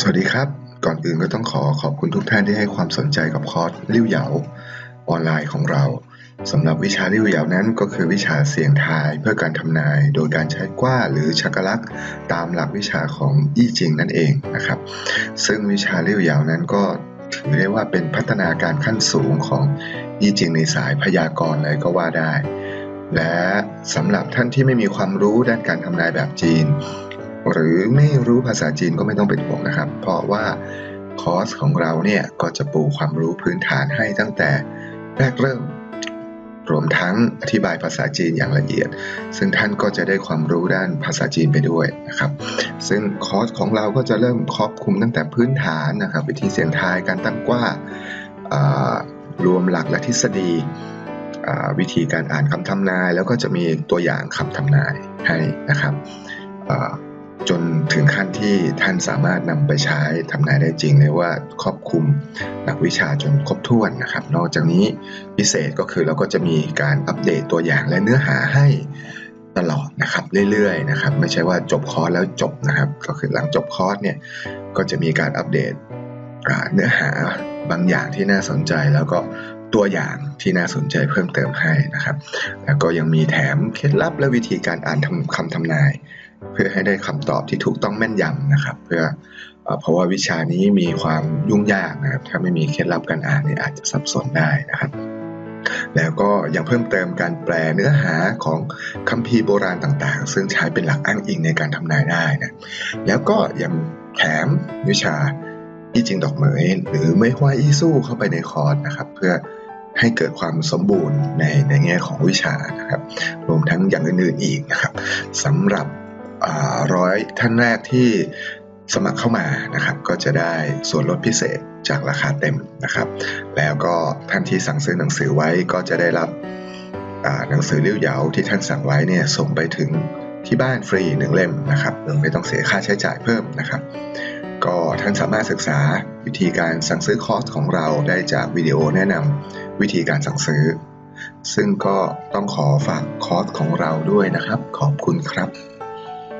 สวัสดีครับ ก่อนอื่นก็ต้องขอขอบคุณทุกท่านที่ให้ความสนใจกับคอร์สลิ้วเหยาออนไลน์ของเราสำหรับวิชาลิ้วเหยานั้นก็คือวิชาเสียงทายเพื่อการทำนาย โดยการใช้กว้าหรือชักลักษ์ตามหลักวิชาของอี้จิงนั่นเองนะครับ ซึ่งวิชาลิ้วเหยานั้นก็ถือได้ว่าเป็นพัฒนาการขั้นสูงของอี้จิงในสายพยากรณ์เลยก็ว่าได้ และสำหรับท่านที่ไม่มีความรู้ด้านการทำนายแบบจีน หรือไม่รู้ภาษาจีนก็ไม่ต้องเป็นห่วงนะครับ เพราะว่าคอร์สของเราเนี่ยก็จะปูความรู้พื้นฐานให้ตั้งแต่แรกเริ่ม รวมทั้งอธิบายภาษาจีนอย่างละเอียด ซึ่งท่านก็จะได้ความรู้ด้านภาษาจีนไปด้วยนะครับ ซึ่งคอร์สของเราก็จะเริ่มครอบคลุมตั้งแต่พื้นฐานนะครับ วิธีเสียงทายการตั้งกว้ารวมหลักและทฤษฎีวิธีการอ่านคำทำนาย แล้วก็จะมีตัวอย่างคำทำนายให้นะครับ จนถึงขั้นที่ท่านสามารถนำไปใช้ทำนายได้จริงเลยว่าครอบคลุมหลักวิชาจนครบถ้วนนะครับ นอกจากนี้พิเศษก็คือเราก็จะมีการอัปเดตตัวอย่างและเนื้อหาให้ตลอดนะครับเรื่อยๆนะครับ ไม่ใช่ว่าจบคอร์สแล้วจบนะครับ ก็คือหลังจบคอร์สเนี่ยก็จะมีการอัปเดตเนื้อหาบางอย่างที่น่าสนใจแล้วก็ตัวอย่างที่น่าสนใจเพิ่มเติมให้นะครับ แล้วก็ยังมีแถมเคล็ดลับและวิธีการอ่านคำทำนาย เพื่อให้ได้คำตอบที่ถูกต้องแม่นยำนะครับ เพื่อเพราะว่าวิชานี้มีความยุ่งยากนะครับ ถ้าไม่มีเคล็ดลับการอ่านเนี่ยอาจจะสับสนได้นะครับ แล้วก็ยังเพิ่มเติมการแปลเนื้อหาของคัมภีร์โบราณต่างๆ ซึ่งใช้เป็นหลักอ้างอิงในการทำนายได้นะแล้วก็ยังแถมวิชาอี้จิงดอกเหมย หรือไม่ห้วยอี้สู้เข้าไปในคอร์สนะครับ เพื่อให้เกิดความสมบูรณ์ในในแง่ของวิชานะครับ รวมทั้งอย่างอื่นๆอีกนะครับสำหรับ ร้อยท่านแรกที่สมัครเข้ามานะครับ ก็จะได้ส่วนลดพิเศษจากราคาเต็มนะครับ แล้วก็ท่านที่สั่งซื้อหนังสือไว้ก็จะได้รับหนังสือเลี้ยวเหยาที่ท่านสั่งไว้เนี่ยส่งไปถึงที่บ้านฟรีหนึ่งเล่มนะครับโดยไม่ต้องเสียค่าใช้จ่ายเพิ่มนะครับ ก็ท่านสามารถศึกษาวิธีการสั่งซื้อคอร์สของเราได้จากวิดีโอแนะนำวิธีการสั่งซื้อ ซึ่งก็ต้องขอฝากคอร์สของเราด้วยนะครับ ขอบคุณครับ